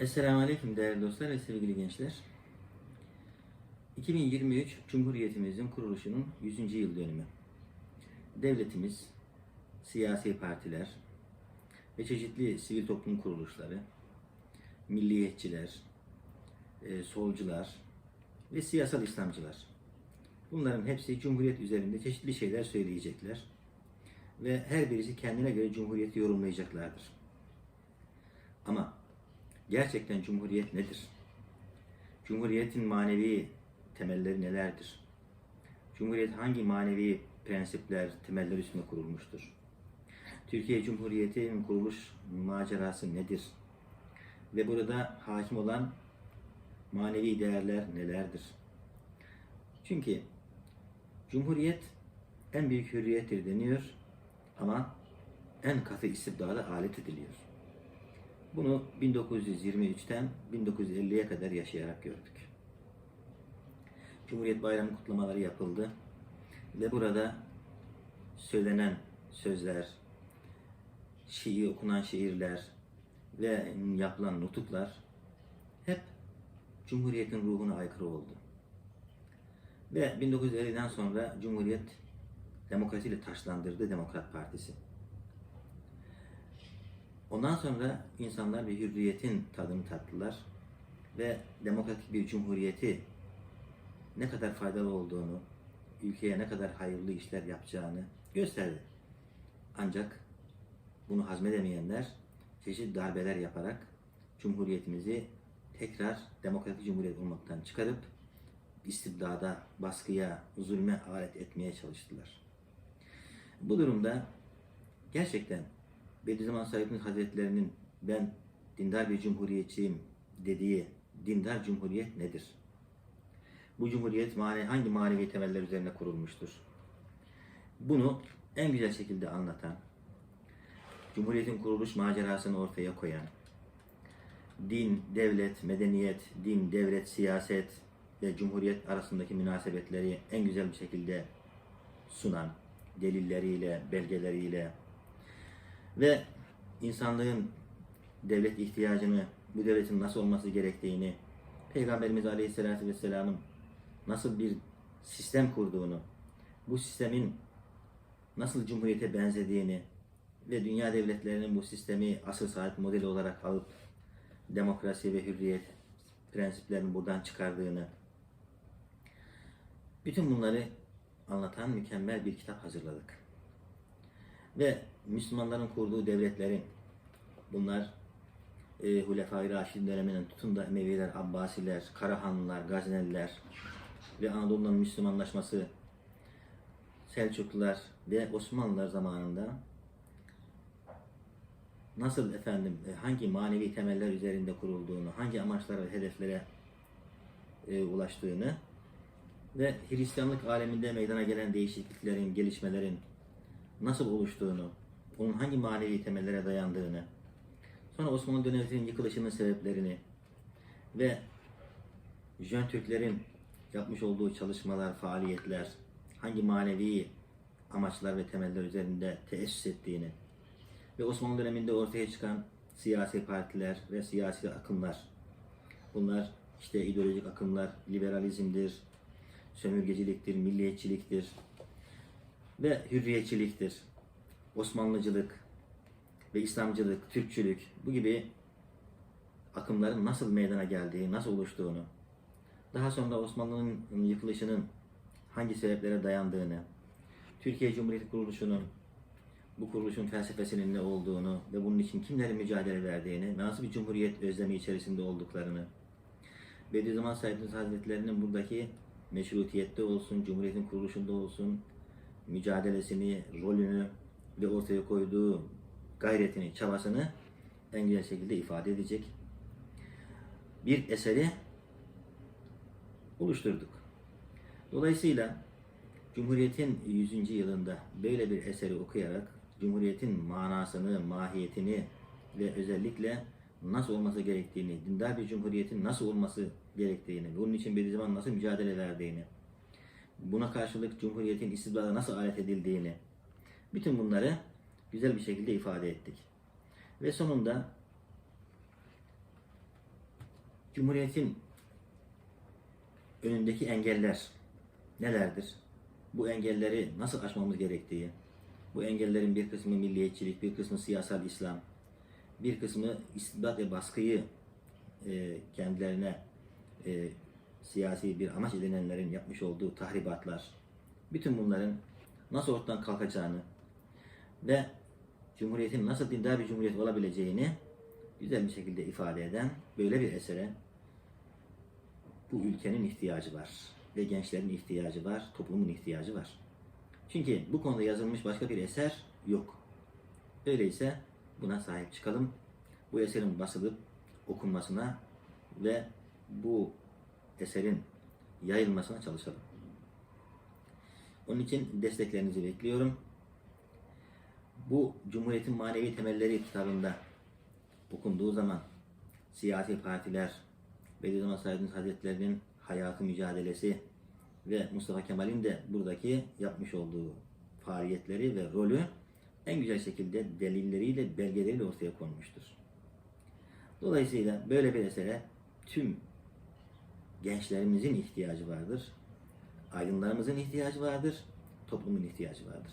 Esselamu Aleyküm değerli dostlar ve sevgili gençler. 2023 Cumhuriyetimizin kuruluşunun 100. yıl dönümü. Devletimiz, siyasi partiler ve çeşitli sivil toplum kuruluşları, milliyetçiler, e, solcular ve siyasal İslamcılar. Bunların hepsi Cumhuriyet üzerinde çeşitli şeyler söyleyecekler. Ve her birisi kendine göre Cumhuriyeti yorumlayacaklardır. Ama gerçekten Cumhuriyet nedir? Cumhuriyetin manevi temelleri nelerdir? Cumhuriyet hangi manevi prensipler, temeller üstüne kurulmuştur? Türkiye Cumhuriyeti'nin kuruluş macerası nedir? Ve burada hakim olan manevi değerler nelerdir? Çünkü Cumhuriyet en büyük hürriyettir deniyor ama en katı istibdada alet ediliyor. Bunu 1923'ten 1950'ye kadar yaşayarak gördük. Cumhuriyet Bayramı kutlamaları yapıldı ve burada söylenen sözler, şiir okunan şiirler ve yapılan nutuklar hep Cumhuriyet'in ruhuna aykırı oldu. Ve 1950'den sonra Cumhuriyet demokrasiyle taşlandırdı Demokrat Partisi. Ondan sonra insanlar bir hürriyetin tadını tattılar ve demokratik bir cumhuriyeti ne kadar faydalı olduğunu, ülkeye ne kadar hayırlı işler yapacağını gösterdi. Ancak bunu hazmedemeyenler çeşitli darbeler yaparak cumhuriyetimizi tekrar demokratik cumhuriyet olmaktan çıkarıp istibdada, baskıya, zulme alet etmeye çalıştılar. Bu durumda gerçekten Bediüzzaman Said Hazretlerinin ben dindar bir cumhuriyetçiyim dediği dindar cumhuriyet nedir? Bu cumhuriyet mane, hangi manevi temeller üzerine kurulmuştur? Bunu en güzel şekilde anlatan, Cumhuriyetin kuruluş macerasını ortaya koyan, din, devlet, medeniyet, din, devlet, siyaset ve cumhuriyet arasındaki münasebetleri en güzel bir şekilde sunan, delilleriyle, belgeleriyle, ve insanlığın devlet ihtiyacını, bu devletin nasıl olması gerektiğini, Peygamberimiz Aleyhisselatü Vesselam'ın nasıl bir sistem kurduğunu, bu sistemin nasıl cumhuriyete benzediğini ve dünya devletlerinin bu sistemi asıl sahip modeli olarak alıp demokrasi ve hürriyet prensiplerini buradan çıkardığını, bütün bunları anlatan mükemmel bir kitap hazırladık. Ve Müslümanların kurduğu devletlerin bunlar e, Hulefai Raşidin döneminden tutun Emeviler, Abbasiler, Karahanlılar, Gazneliler ve Anadolu'nun Müslümanlaşması Selçuklular ve Osmanlılar zamanında nasıl efendim e, hangi manevi temeller üzerinde kurulduğunu, hangi amaçlara ve hedeflere e, ulaştığını ve Hristiyanlık aleminde meydana gelen değişikliklerin, gelişmelerin nasıl oluştuğunu, bunun hangi manevi temellere dayandığını, sonra Osmanlı Devleti'nin yıkılışının sebeplerini ve Jön Türklerin yapmış olduğu çalışmalar, faaliyetler hangi manevi amaçlar ve temeller üzerinde teessüs ettiğini ve Osmanlı döneminde ortaya çıkan siyasi partiler ve siyasi akımlar bunlar işte ideolojik akımlar liberalizmdir, sömürgeciliktir, milliyetçiliktir ve hürriyetçiliktir. Osmanlıcılık ve İslamcılık, Türkçülük bu gibi akımların nasıl meydana geldiği, nasıl oluştuğunu, daha sonra Osmanlı'nın yıkılışının hangi sebeplere dayandığını, Türkiye Cumhuriyeti kuruluşunun bu kuruluşun felsefesinin ne olduğunu ve bunun için kimlerin mücadele verdiğini, nasıl bir cumhuriyet özlemi içerisinde olduklarını, Bediüzzaman Said Hazretleri'nin buradaki meşrutiyette olsun, cumhuriyetin kuruluşunda olsun, mücadelesini, rolünü ve ortaya koyduğu gayretini, çabasını en güzel şekilde ifade edecek bir eseri oluşturduk. Dolayısıyla Cumhuriyet'in 100. yılında böyle bir eseri okuyarak Cumhuriyet'in manasını, mahiyetini ve özellikle nasıl olması gerektiğini, dindar bir cumhuriyetin nasıl olması gerektiğini, bunun için bir zaman nasıl mücadele verdiğini, buna karşılık Cumhuriyet'in istibdada nasıl alet edildiğini, bütün bunları güzel bir şekilde ifade ettik. Ve sonunda Cumhuriyetin önündeki engeller nelerdir? Bu engelleri nasıl aşmamız gerektiği, bu engellerin bir kısmı milliyetçilik, bir kısmı siyasal İslam, bir kısmı istibdat ve baskıyı e, kendilerine e, siyasi bir amaç edinenlerin yapmış olduğu tahribatlar, bütün bunların nasıl ortadan kalkacağını ve Cumhuriyetin nasıl dindar bir cumhuriyet olabileceğini güzel bir şekilde ifade eden böyle bir esere bu ülkenin ihtiyacı var ve gençlerin ihtiyacı var, toplumun ihtiyacı var. Çünkü bu konuda yazılmış başka bir eser yok. Öyleyse buna sahip çıkalım. Bu eserin basılıp okunmasına ve bu eserin yayılmasına çalışalım. Onun için desteklerinizi bekliyorum. Bu Cumhuriyetin Manevi Temelleri kitabında okunduğu zaman siyasi partiler, Bediüzzaman Said Hazretleri'nin hayatı mücadelesi ve Mustafa Kemal'in de buradaki yapmış olduğu faaliyetleri ve rolü en güzel şekilde delilleriyle, belgeleriyle ortaya konmuştur. Dolayısıyla böyle bir esere tüm gençlerimizin ihtiyacı vardır. Aydınlarımızın ihtiyacı vardır. Toplumun ihtiyacı vardır.